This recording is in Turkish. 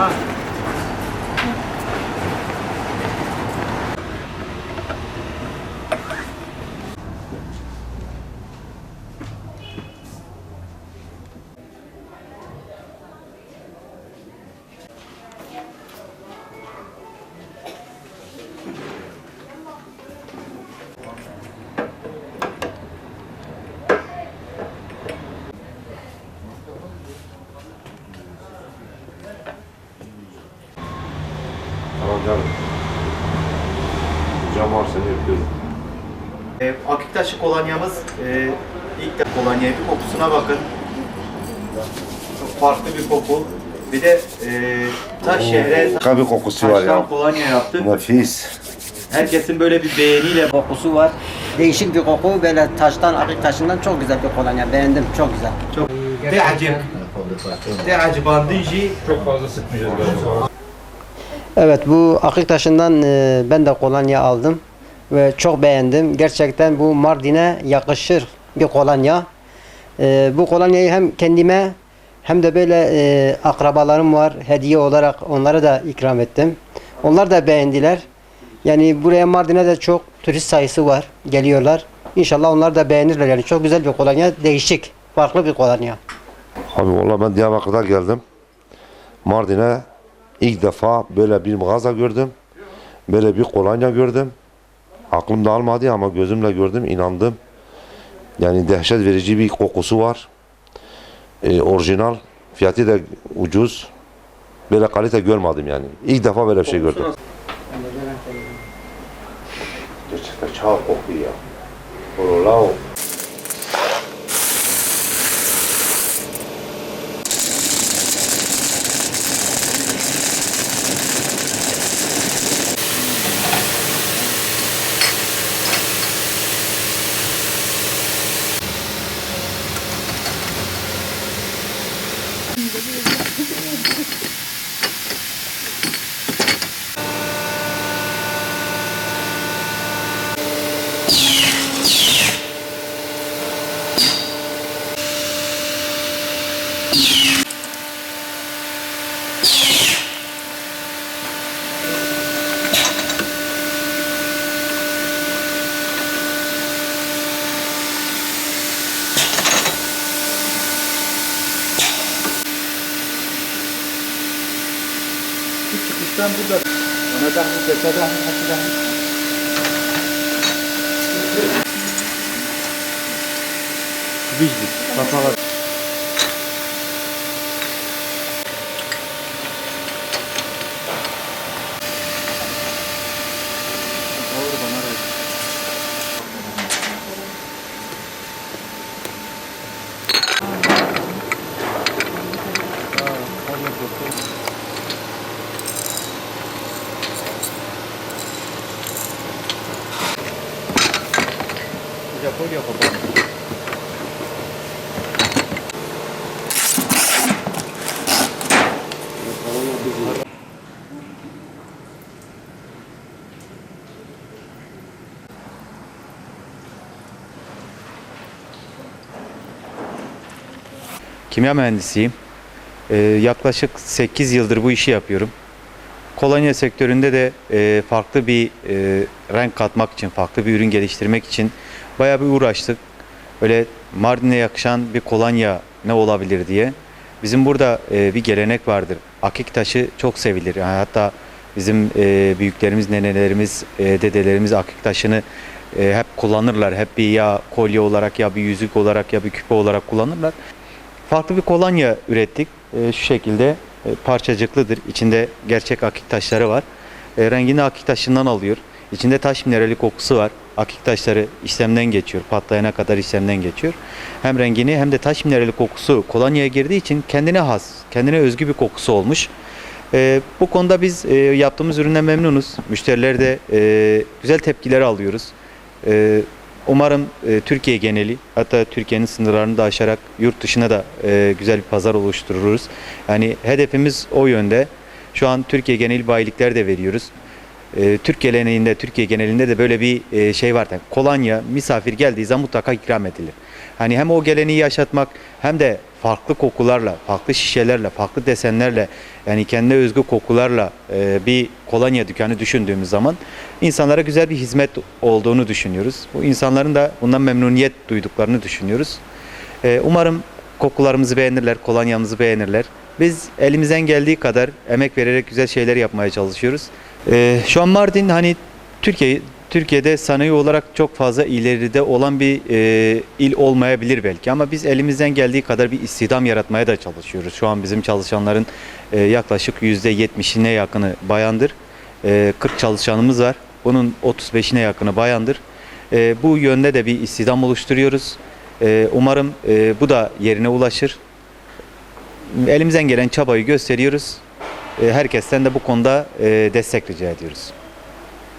啊。Tamam canım. Cam var seni öpüyorum. E, Akiktaş'ı kolonyamız e, ilk de kolonya bir kokusuna bakın. Çok farklı bir koku. Bir de e, taş şehre Harika bir kokusu var taştan ya. kolonya yaptık. Nefis. Herkesin böyle bir beğeniyle kokusu var. Değişik bir koku böyle taştan, akik taşından çok güzel bir kolonya. Beğendim, çok güzel. çok teacib. Teacib bandiji Evet bu akik taşından e, ben de kolonya aldım ve çok beğendim. Gerçekten bu Mardin'e yakışır bir kolonya. E, bu kolonyayı hem kendime hem de böyle e, akrabalarım var hediye olarak onlara da ikram ettim. Onlar da beğendiler. Yani buraya Mardin'e de çok turist sayısı var. Geliyorlar. İnşallah onlar da beğenirler. Yani çok güzel bir kolonya. Değişik. Farklı bir kolonya. Abi valla ben Diyarbakır'da geldim. Mardin'e ilk defa böyle bir mağaza gördüm. Böyle bir kolonya gördüm. Aklımda almadı ama gözümle gördüm, inandım. Yani dehşet verici bir kokusu var. Ee, orijinal. Fiyatı da ucuz. Böyle kalite görmedim yani. İlk defa böyle bir şey gördüm. Gerçekten çok kokuyor ya. Orolao. Çıkıştan burada. Ona da bu desada hakikaten. Vicdi, kafalar. Japonya kapalı. Kimya mühendisiyim. Ee, yaklaşık 8 yıldır bu işi yapıyorum. Kolonya sektöründe de e, farklı bir e, renk katmak için, farklı bir ürün geliştirmek için bayağı bir uğraştık. Öyle Mardin'e yakışan bir kolonya ne olabilir diye. Bizim burada e, bir gelenek vardır. Akik taşı çok sevilir. Yani hatta bizim e, büyüklerimiz, nenelerimiz, e, dedelerimiz akik taşını e, hep kullanırlar. Hep bir ya kolye olarak ya bir yüzük olarak ya bir küpe olarak kullanırlar. Farklı bir kolonya ürettik. E, şu şekilde parçacıklıdır. İçinde gerçek akik taşları var. E, rengini akik taşından alıyor. İçinde taş minerali kokusu var. Akik taşları işlemden geçiyor. Patlayana kadar işlemden geçiyor. Hem rengini hem de taş minerali kokusu kolonyaya girdiği için kendine has, kendine özgü bir kokusu olmuş. E, bu konuda biz e, yaptığımız üründen memnunuz. Müşteriler de e, güzel tepkileri alıyoruz. E, umarım e, Türkiye geneli hatta Türkiye'nin sınırlarını da aşarak yurt dışına da e, güzel bir pazar oluştururuz. Yani hedefimiz o yönde. Şu an Türkiye geneli bayilikler de veriyoruz. E, Türk geleneğinde, Türkiye genelinde de böyle bir e, şey var. Yani kolonya misafir geldiği zaman mutlaka ikram edilir. Hani hem o geleneği yaşatmak hem de farklı kokularla, farklı şişelerle, farklı desenlerle yani kendine özgü kokularla e, bir kolonya dükkanı düşündüğümüz zaman insanlara güzel bir hizmet olduğunu düşünüyoruz. Bu insanların da bundan memnuniyet duyduklarını düşünüyoruz. E, umarım kokularımızı beğenirler, kolonyamızı beğenirler. Biz elimizden geldiği kadar emek vererek güzel şeyler yapmaya çalışıyoruz. E, şu an Mardin hani Türkiye Türkiye'de sanayi olarak çok fazla ileride olan bir e, il olmayabilir belki ama biz elimizden geldiği kadar bir istihdam yaratmaya da çalışıyoruz. Şu an bizim çalışanların e, yaklaşık %70'ine yakını bayandır. E, 40 çalışanımız var. Bunun 35'ine yakını bayandır. E, bu yönde de bir istihdam oluşturuyoruz. E, umarım e, bu da yerine ulaşır. Elimizden gelen çabayı gösteriyoruz. E, herkesten de bu konuda e, destek rica ediyoruz.